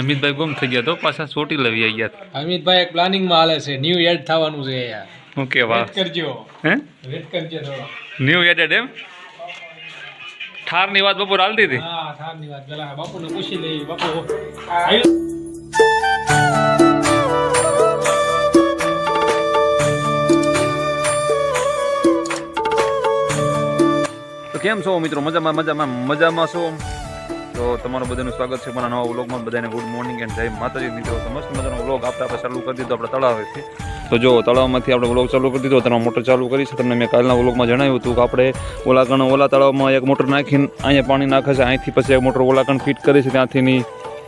અમિતભાઈ ગુમ થઈ ગયા તો પાછા ચોટી લઈ આવી ગયા અમિતભાઈ એક પ્લાનિંગમાં હાલે છે. ન્યૂ એડ થવાનું છે યાર ઓકે વાહ. કરજો. હે? વેટ કરજો ન્યૂ એડેડ એમ? ઠારની વાત બપોર હાલતી હતી? હા થારની વાત. પેલા બાપુને પૂછી લઈ બાપુ આવ્યો તો કેમ છો મિત્રો? મજામાં મજામાં મજામાં છો? તો તમારું બધાનું સ્વાગત છે મારા નવા વ્લોગમાં બધાને ગુડ મોર્નિંગ એન્ડ જય માતાજી. મિત્રો, તો મસ્ત મજાનો વ્લોગ આપણે આપણે ચાલુ કરી દીધો, આપણે તળાવેથી. તો જો, તળાવમાંથી આપણે વ્લોગ ચાલુ કરી દીધો, તેનો મોટર ચાલુ કરી છે. તમને મેં કાલના વ્લોગમાં જણાવ્યું હતું કે આપણે ઓલાકણ ઓલા તળાવમાં એક મોટર નાખીને અહીંયા પાણી નાખે છે. અહીંથી પછી એક મોટર ઓલાકણ ફિટ કરે છે. ત્યાંથીની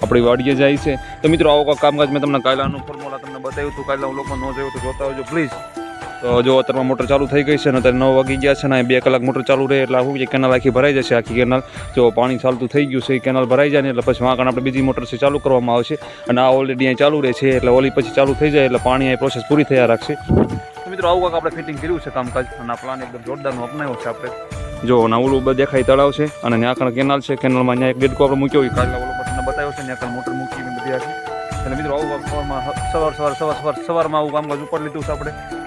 આપણી વાડીએ જાય છે. તો મિત્રો, આવો કામકાજ મેં તમને કાયલાનું ફોર્મ્યુલા તમને બતાવ્યું હતું. કાલના વ્લોગમાં ન જોયું તો જોતા આવજો પ્લીઝ જો અત્યારમાં મોટર ચાલુ થઈ ગઈ છે ને અત્યારે નવ વાગી ગયા છે ને બે કલાક મોટર ચાલુ રહે એટલે આવું કેનાલ આખી ભરાઈ જશે, આખી કેનાલ જો પાણી ચાલતું થઈ ગયું છે, એ કેનાલ ભરાઈ જાય ને એટલે પછી વાંકણ આપણે બીજી મોટર છે ચાલુ કરવામાં આવશે. અને આ ઓલરેડી અહીં ચાલુ રહે છે એટલે ઓલી પછી ચાલુ થઈ જાય એટલે પાણી અહીં પ્રોસેસ પૂરી થયા રાખશે. મિત્રો, આવું કાંક આપણે ફિટિંગ કર્યું છે કામકાજ અને આ પ્લાન એકદમ જોરદારનો અપનાવ્યો છે આપણે. જો ના ઓલું બધું દેખાય તળાવ છે અને ત્યાં કેનાલ છે કેનાલમાં અહીંયા એક બેડકો આપણે મૂક્યો હોય કાલના ઓલો તમને બતાવ્યો છે, ત્યાં મોટર મૂકી બધી આખી. એટલે મિત્રો, આવું સવાર સવાર સવાર સવાર, સવારમાં આવું કામકાજ ઉપર લીધું છે આપણે.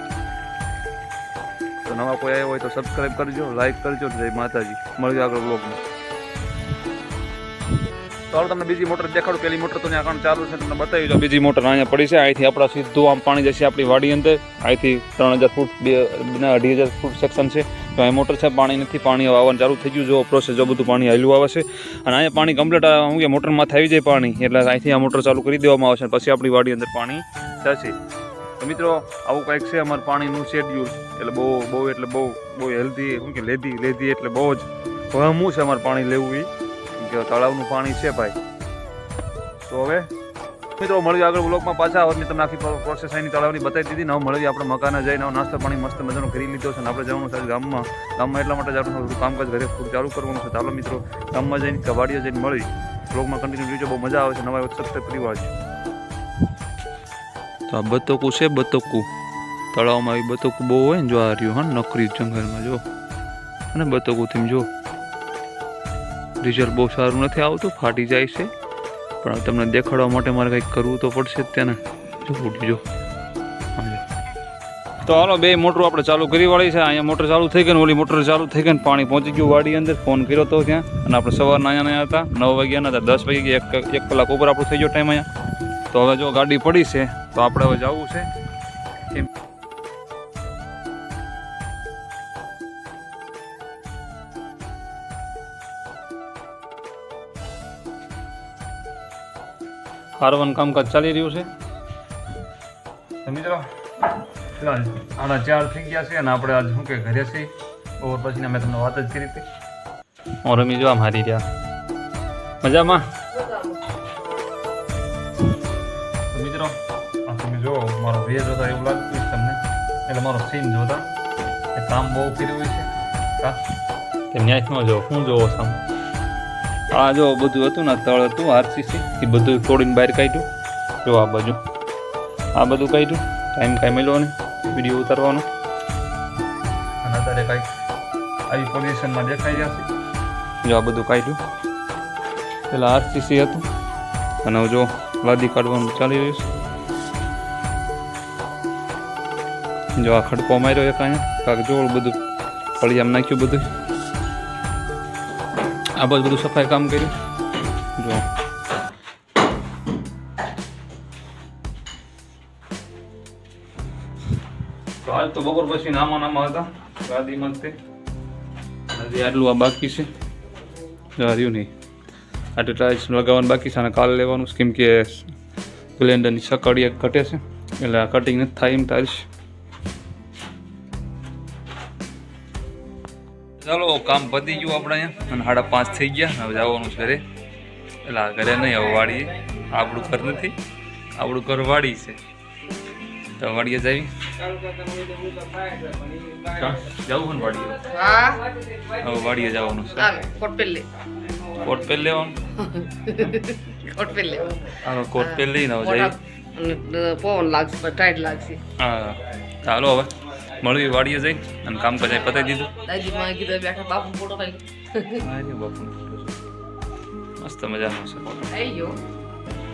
તો નવા કોઈ આવ્યા હોય તો સબસ્ક્રાઈબ કરજો લાઈક કરજો જય માતાજી. મળજો આગળ બ્લોગમાં તો હાલો તમને બીજી મોટર દેખાડું. પેલી મોટર તો ત્યાં ચાલુ છે, તમને બતાવી દો બીજી મોટર અહીંયા પડી છે. અહીંથી આપણા સીધું આમ પાણી જશે આપણી વાડી અંદર. અહીંથી ત્રણ હજાર ફૂટ, બે અઢી હજાર ફૂટ સેક્શન છે. તો અહીં મોટર છે, પાણી નથી, પાણી આવવાનું ચાલુ થઈ ગયું. જો પ્રોસેસ જો બધું પાણી હાલ્યું આવે છે. અને અહીંયા પાણી કમ્પ્લીટ હું કે મોટરમાંથી આવી જાય પાણી. એટલે અહીંથી આ મોટર ચાલુ કરી દેવામાં આવશે છે પછી આપણી વાડી અંદર પાણી જશે. તો મિત્રો, આવું કંઈક છે અમારું પાણીનું શેડ્યુલ એટલે બહુ બહુ, એટલે બહુ બહુ હેલ્ધી શું કે લેધી લેધી એટલે બહુ જ. ભમું છે અમારે પાણી લેવું એ કે તળાવનું પાણી છે ભાઈ. તો હવે, મિત્રો મળી આગળ બ્લોકમાં પાછા. હવે તમને આખી પ્રોસેસ અહીંની તળાવની બતાવી દીધી ને મળીએ આપણે મકાને જઈને. નાસ્તો, પાણી, મસ્ત મજાનો કરી લીધો છે અને આપણે જવાનું છે ગામમાં. ગામમાં એટલા માટે આપણે થોડું કામકાજ ઘરે થોડું ચાલુ કરવાનું છે. ચાલો મિત્રો, ગામમાં જઈને કવાડીએ જઈને મળી બ્લોગમાં કન્ટિન્યુ જોજો, બહુ મજા આવે છે. નવા સબસ્ક્રાઈબ પરિવાર છે તો આ બતકું છે બતકું. તળાવમાં આવી બતકું બહુ હોય ને જો આ રહ્યું, હા, નકરી જંગલમાં જો. અને બતકું તેમ જો. રિઝલ્ટ બહુ સારું નથી આવતું, ફાટી જાય છે. પણ તમને દેખાડવા માટે મારે કંઈક કરવું તો પડશે ત્યાં જો ઉઠી જો. તો હાલો, બે મોટરો આપણે ચાલુ કરી વાળી છે. અહીંયા મોટર ચાલુ થઈ ગઈ ને ઓલી મોટર ચાલુ થઈ ગઈ ને પાણી પહોંચી ગયું વાડી અંદર. ફોન કર્યો તો ત્યાં. અને આપણે સવારના અહીંયા હતા. નવ વાગ્યાના હતા. દસ વાગ્યા એક એક કલાક ઉપર આપણું થઈ ગયો ટાઈમ અહીંયા. તો હવે જો ગાડી પડી છે. તો આપણે હવે જવું છે. કેમ હારવાનું કામકાજ ચાલી રહ્યું છે? મિત્રો આના ચાર થઈ ગયા છે, અને આપણે આજ શું કે ઘરે છીએ? ઓવર પછી મેં તમને વાત જ કરી હતી. રમી જોવા મારી રહ્યા. મજામાં? મારો ભેજ જોતા એવું લાગતું છે તમને? એટલે મારો સીન જોતા. એ કામ બહુ કર્યું હોય છે. કા? તે ન્યાય ન જો હું જોવો સામ? આ જો બધું હતું ને તળ હતું આરસીસી એ બધું તોડીને બહાર કાઢ્યું. જો આ બાજુ આ બધું કાઢ્યું. ટાઈમ કાંઈ મળ્યો ને વીડિયો ઉતારવાનો. અને અત્યારે કાંઈક આવી પોઝિશનમાં દેખાઈ જશે જો આ બધું કાઢ્યું. પેલા આરસીસી હતું. અને જો લાદી કાઢવાનું ચાલી રહ્યું છે. જો આ ખડકો માર્યો એક અહીંયા, કાંક જોડ બધું ફળિયામ નાખ્યું બધું. આ બધું બધું સફાઈ કામ કર્યું. જો. આજ તો બપોર પછી નામા નામા હતા ગાદીમાં જ હજી આટલું આ બાકી છે. રહ્યું નહીં. આટલું ટાઇલ્સ લગાવવાનું બાકી છે અને કાલે લેવાનું કેમ કે ગ્લેન્ડરની સકડી એક ઘટે છે. એટલે આ કટિંગ નથી થાય એમ ટાઇલ્સ. ચાલો કામ પતી ગયું આપણે અહીંયા. અને સાડા પાંચ થઈ ગયા. હવે જવાનું છે ઘરે. એટલે આ ઘરે નહીં હવે વાડીએ. આપણું ઘર નથી. આપણું ઘર વાડી છે. તો વાડીએ જવી જવું ને વાડીએ? હવે વાડીએ જવાનું છે. કોટ પહેર લે. કોટ પહેર લેવાનું? કોટ પહેર લે. આનો કોટ પહેર લઈને હવે જઈએ. પવન લાગશે ટાઈટ લાગશે. હા. ચાલો હવે. મળવી વાડીએ જઈ અને કામ કજાય પતાવી દીધું. દાદી માં કીધું બેઠા બાપુ ફોટો પાડી બાપુ. મસ્ત મજાનો છે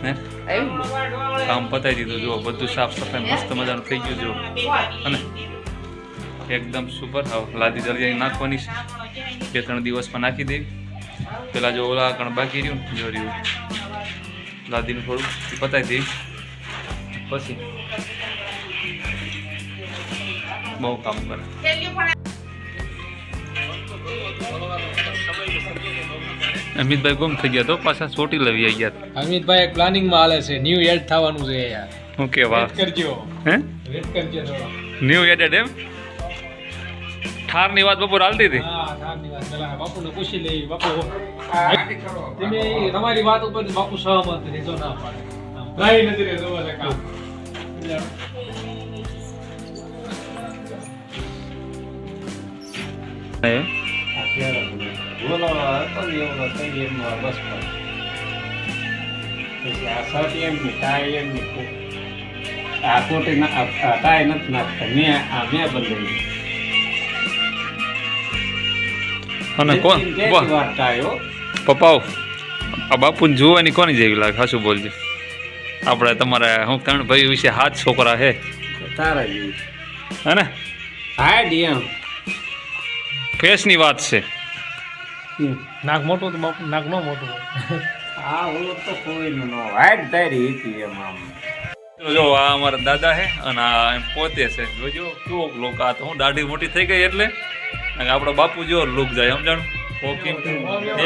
હે? કામ પતાવી દીધું જો બધું સાફ સફાઈ મસ્ત મજાનું થઈ ગયું જો અને એકદમ સુપર હવે લાદી જલ્દી નાખવાની છે. બે ત્રણ દિવસમાં નાખી દેવી. પેલા જો ઓલા કણ બાકી રહ્યું જો રહ્યું. લાદીનું થોડું પતાવી દેવી. પછી બહુ કામ કરે. અમિતભાઈ ગુમ થઈ ગયા તો પાછા સોટી લવી આવી ગયા અમિતભાઈ એક પ્લાનિંગમાં હાલે છે ન્યુ એડ થવાનું છે યાર. ઓકે વાહ. કરજો. હે? વેટ કરજો ન્યુ એડેડ એમ? ઠારની વાત બપોર હાલતી હતી? હા સારની વાત. પેલા બાપુને પૂછી લઈ બાપુ તમે તમારી વાત ઉપર બાપુ સહમત રહેજો ના પાડે. ગાય નથી રહેતો કામ. અને કોણ? પપ્પાઓ આ બાપુને જોવાની કોની જેવી લાગે? હાશું બોલજો. આપણે તમારા હું ત્રણ ભાઈ વિશે હાથ છોકરા હે. તારા જેવી. હે ને? હા એમ ફેસની વાત છે. નાક મોટું તો બાપુ? નાક નો મોટું હોય. આ ઓલો તો કોઈનું નો વાઈટ તારી હતી એમ આમ. જો આ અમારા દાદા હે અને આ એમ પોતે છે. જોજો કેવો લોક આ તો હું દાઢી મોટી થઈ ગઈ એટલે. અને આપણો બાપુ જો લુક જાય સમજાણ? ઓકે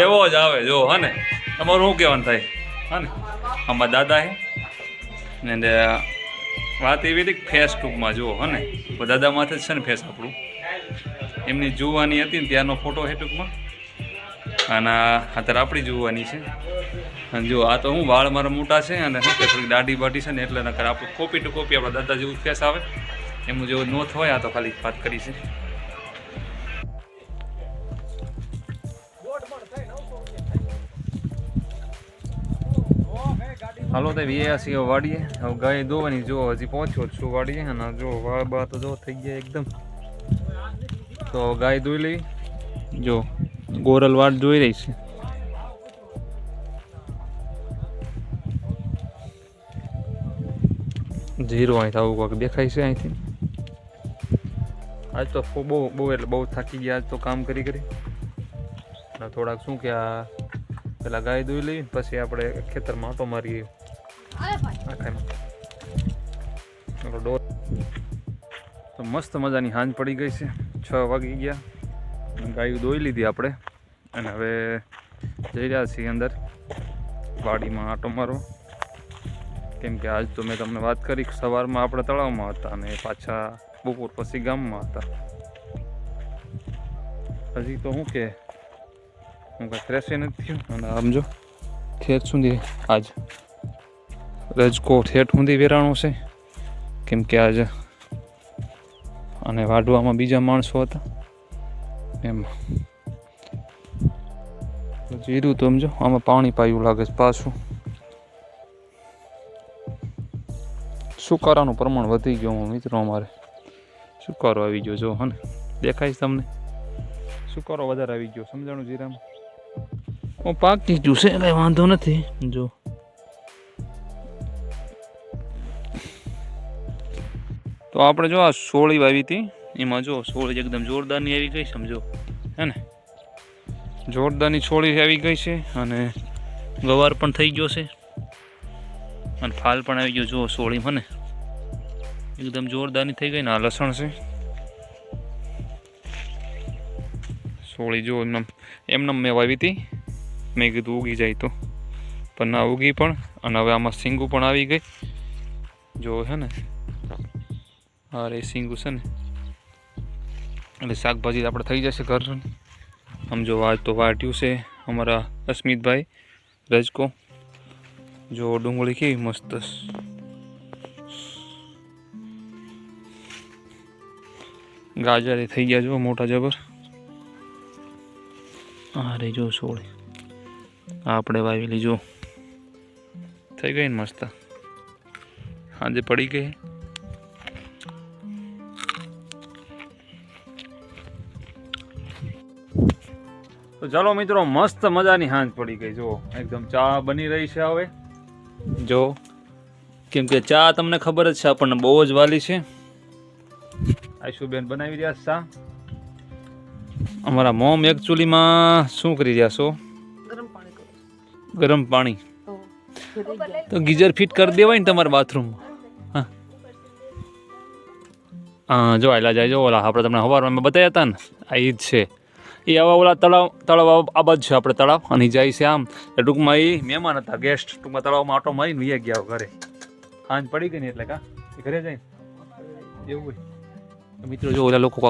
એવો જ આવે જો હને તમારું શું કહેવાનું થાય? હને ને? આમાં દાદા હે. ને વાત એવી હતી ફેસ ટૂંકમાં જુઓ હને દાદા માથે જ છે ને ફેસ આપણું? એમની જોવાની હતી ને ત્યારનો ફોટો છે ટૂંકમાં. અને અત્યારે આપણી જોવાની છે. અને જો આ તો હું વાળ મારા મોટા છે અને શું કે થોડીક દાઢી બાઢી છે ને એટલે નકર આપણે કોપી ટુ કોપી આપણા દાદા જેવું ફેસ આવે. એમનું જેવું નો થવાય, આ તો ખાલી વાત કરી છે. હાલો તો વીએ છીએ વાડીએ. હવે ગાય દોવાની, જો હજી પહોંચ્યો છું વાડીએ. અને જો વાળ બા તો જો થઈ ગયા એકદમ. તો ગાય દોઈ લઈ? જો ગોરલ વાટ જોઈ રહી છે. જીરો અહીં આવું કોઈક દેખાય છે અહીંથી. આજ તો બહુ બહુ એટલે બહુ થાકી ગયા આજ તો કામ કરી કરી. થોડાક શું કે આ પેલા ગાય દોઈ લઈ પછી આપણે ખેતરમાં આંટો મારીએ આખામાં ડોર તો મસ્ત મજાની હાંજ પડી ગઈ છે. છ વાગી ગયા. ગાયું દોઈ લીધી આપણે. અને હવે જઈ રહ્યા છીએ અંદર. વાડીમાં આંટો મારો કેમ કે આજ તો મેં તમને વાત કરી સવારમાં આપણે તળાવમાં હતા અને પાછા બપોર પછી ગામમાં હતા. હજી તો શું કે, હું કાંઈ ફ્રેશ નથી થયું. અને આમ જો ઠેઠ સુધી આજ રજકો ઠેઠ સુધી વેરાણું છે. કેમ કે આજ અને વાઢવામાં બીજા માણસો હતા. એમ. જીરું તો સમજો, આમાં પાણી પાયું લાગે છે પાછું. સુકારાનું પ્રમાણ વધી ગયું મિત્રો અમારે. સુકારો આવી ગયો જો હને દેખાય તમને? સુકારો વધારે આવી ગયો, સમજાણું જીરામાં? હું પાકી ગયું છે, કાંઈ વાંધો નથી. જો. તો આપણે જો આ સોળી વાવી હતી. એમાં જો સોળી એકદમ જોરદારની આવી ગઈ, સમજો. હે ને? જોરદારની છોળી આવી ગઈ છે અને ગવાર પણ થઈ ગયો છે. અને ફાલ પણ આવી ગયો જો સોળી મને એકદમ જોરદારની થઈ ગઈ ને આ લસણ છે. સોળી જો એમને એમને મેં વાવી હતી. મેં કીધું ઉગી જાય તો. પણ ના ઉગી પણ, અને હવે આમાં સિંગુ પણ આવી ગઈ. જો છે ને? હા રે સિંગુ છે ને. એટલે શાકભાજી આપણે થઈ જશે ઘર આમ જો આજ તો વાટ્યું છે અમારા અસ્મિતભાઈ, રજકો. જો ડુંગળી કેવી મસ્ત ગાજર એ થઈ ગયા જો મોટા જબર. હા રે જો આ આપણે વાવેલી જો. થઈ ગઈ ને મસ્ત. સાંજે પડી ગઈ. તો ચાલો મિત્રો મસ્ત મજાની હાંજ પડી ગઈ જુઓ. એકદમ ચા બની રહી છે હવે. જો કેમ કે ચા તમને ખબર જ છે આપણને બહુ જ વાલી છે. આશુબેન બનાવી રહ્યા છે ચા. અમારા મોમ એકચ્યુઅલીમાં શું કરી રહ્યા છો? ગરમ પાણી તો ગીઝર ફિટ કરી દેવાય ને તમારા બાથરૂમમાં હા. જો આયલા જાય જો ઓલા આપણે તમને સવારમાં બતાવ્યા હતા ને આ ઈ જ છે. એ આવા ઓલા તળાવ તળાવ આ- છે આપણે તળાવ. અને જાય છે આમ. એટલે ટૂંકમાં એ મહેમાન હતા ગેસ્ટ ટૂંકમાં તળાવમાં આટો મારીને વૈયા ગયા ઘરે. સાંજ પડી ગઈ ને એટલે કા? એ ઘરે જાય એવું હોય. મિત્રો, જો ઓલા લોકો